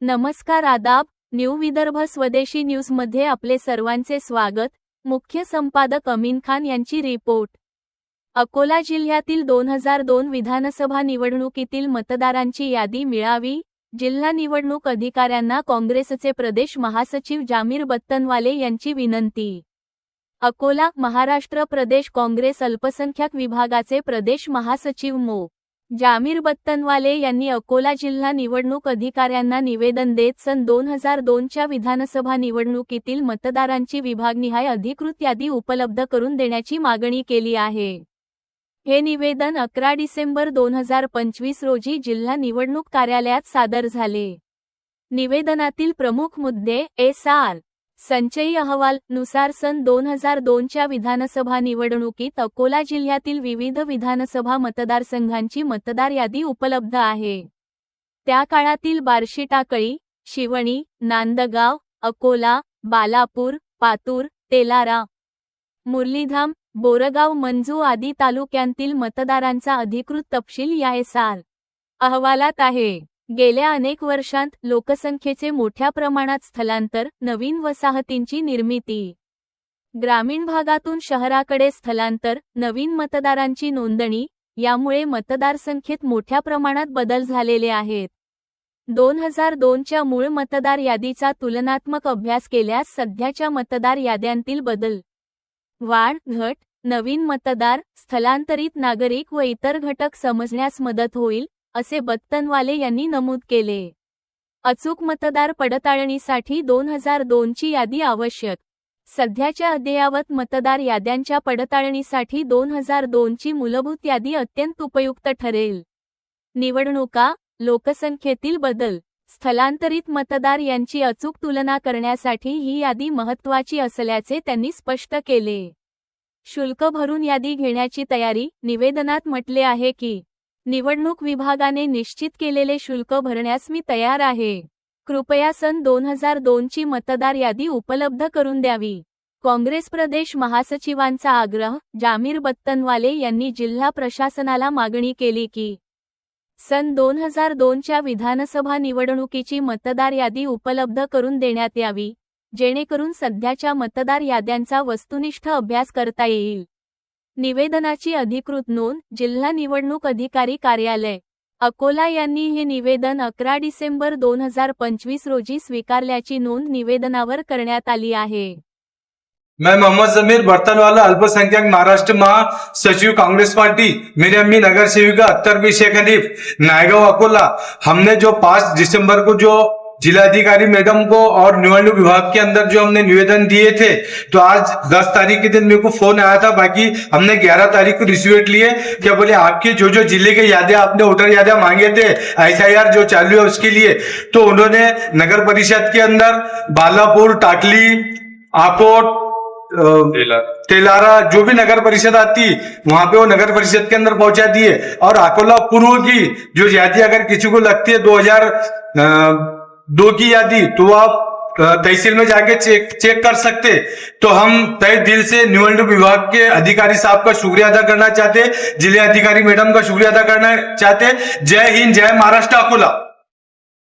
नमस्कार आदाब न्यू विदर्भ स्वदेशी न्यूजमध्ये आपले सर्वांचे स्वागत. मुख्य संपादक अमीन खान यांची रिपोर्ट. अकोला जिल्ह्यातील दोन हजार दोन विधानसभा निवडणुकीतील मतदारांची यादी मिळावी जिल्हा निवडणूक अधिकाऱ्यांना काँग्रेसचे प्रदेश महासचिव जामीर बत्तनवाले यांची विनंती. अकोला महाराष्ट्र प्रदेश काँग्रेस अल्पसंख्याक विभागाचे प्रदेश महासचिव मो. जामीर बत्तनवाले यांनी अकोला जिल्हा निवडणूक अधिकाऱ्यांना निवेदन देत सन दोन हजार दोनच्या विधानसभा निवडणुकीतील मतदारांची विभागनिहाय अधिकृत यादी उपलब्ध करून देण्याची मागणी केली आहे. हे निवेदन अकरा डिसेंबर दोन हजार पंचवीस रोजी जिल्हा निवडणूक कार्यालयात सादर झाले. निवेदनातील प्रमुख मुद्दे एस आर. संचयी अहवाल नुसार सन दोन हजार दोनच्या विधानसभा निवडणुकीत अकोला जिल्ह्यातील विविध विधानसभा मतदारसंघांची मतदार यादी उपलब्ध आहे. त्या काळातील बार्शी टाकळी शिवणी नांदगाव अकोला बालापूर पातूर तेलारा मुरलीधाम बोरगाव मंजू आदी तालुक्यांतील मतदारांचा अधिकृत तपशील या एसआर अहवालात आहे. गेल्या अनेक वर्षांत लोकसंख्येचे मोठ्या प्रमाणात स्थलांतर नवीन वसाहतींची निर्मिती. ग्रामीण भागातून शहराकडे स्थलांतर नवीन मतदारांची नोंदणी यामुळे मतदारसंख्येत मोठ्या प्रमाणात बदल झालेले आहेत. दोन हजार दोनच्या मूळ मतदार यादीचा तुलनात्मक अभ्यास केल्यास सध्याच्या मतदार याद्यांतील बदल वाढ घट नवीन मतदार स्थलांतरित नागरिक व इतर घटक समजण्यास मदत होईल असे बत्तनवाले यांनी नमूद केले. अचूक मतदार पडताळणीसाठी दोन हजार दोनची यादी आवश्यक. सध्याच्या अद्ययावत मतदार याद्यांच्या पडताळणीसाठी दोन हजार दोनची मूलभूत यादी अत्यंत उपयुक्त ठरेल. निवडणुका लोकसंख्येतील बदल स्थलांतरित मतदार यांची अचूक तुलना करण्यासाठी ही यादी महत्त्वाची असल्याचे त्यांनी स्पष्ट केले. शुल्क भरून यादी घेण्याची तयारी निवेदनात म्हटले आहे की निवडणूक विभागाने निश्चित केलेले शुल्क भरण्यास मी तयार आहे. कृपया सन दोन हजार दोनची मतदार यादी उपलब्ध करून द्यावी. काँग्रेस प्रदेश महासचिवांचा आग्रह जामीर बत्तनवाले यांनी जिल्हा प्रशासनाला मागणी केली की सन दोन हजार दोनच्या विधानसभा निवडणुकीची मतदार यादी उपलब्ध करून देण्यात यावी. जेणेकरून सध्याच्या मतदार याद्यांचा वस्तुनिष्ठ अभ्यास करता येईल. निवेदनाची अधिकृत नोंद जिल्हा निवडणूक अधिकारी कार्यालय. अकोला यांनी हे निवेदन अकरा डिसेंबर दोन हजार पंचवीस रोजी स्वीकारल्याची नोंद निवेदनावर करण्यात आली आहे. मैं मोहम्मद जमीर बर्तनवाला अल्पसंख्यक महाराष्ट्र महासचिव कांग्रेस पार्टी मेरी अम्मी नगर सेविका अख्तर बी शेख हनीफ नायगांव अकोला. हमने जो पांच दिसंबर को जो जिलाधिकारी मैडम को और निवडणूक विभाग के अंदर जो हमने निवेदन दिए थे तो आज 10 तारीख के दिन मेरे को फ़ोन आया था। बाकी हमने 11 तारीख को रिसीवेट लिए क्या बोले आपके जो जो ज़िले के यादें आपने वोटर यादें मांगे थे एसआईआर जो चालू है उसके लिए तो उन्होंने नगर परिषद के अंदर बालापुर टाटली आकोट तेलारा। जो भी नगर परिषद आती वहाँ पे वो नगर परिषद के अंदर पहुँचा दिए। और अकोला पूर्व की जो यादी अगर किसी को लगती है 2000 अ, दो की यादी तो आप तहसील में जाके चेक चेक कर सकते। तो हम तय दिल से निवडणूक विभाग के अधिकारी साहब का शुक्रिया अदा करना चाहते, ज़िले अधिकारी मैडम का शुक्रिया अदा करना चाहते। जय हिंद, जय महाराष्ट्र, अकोला।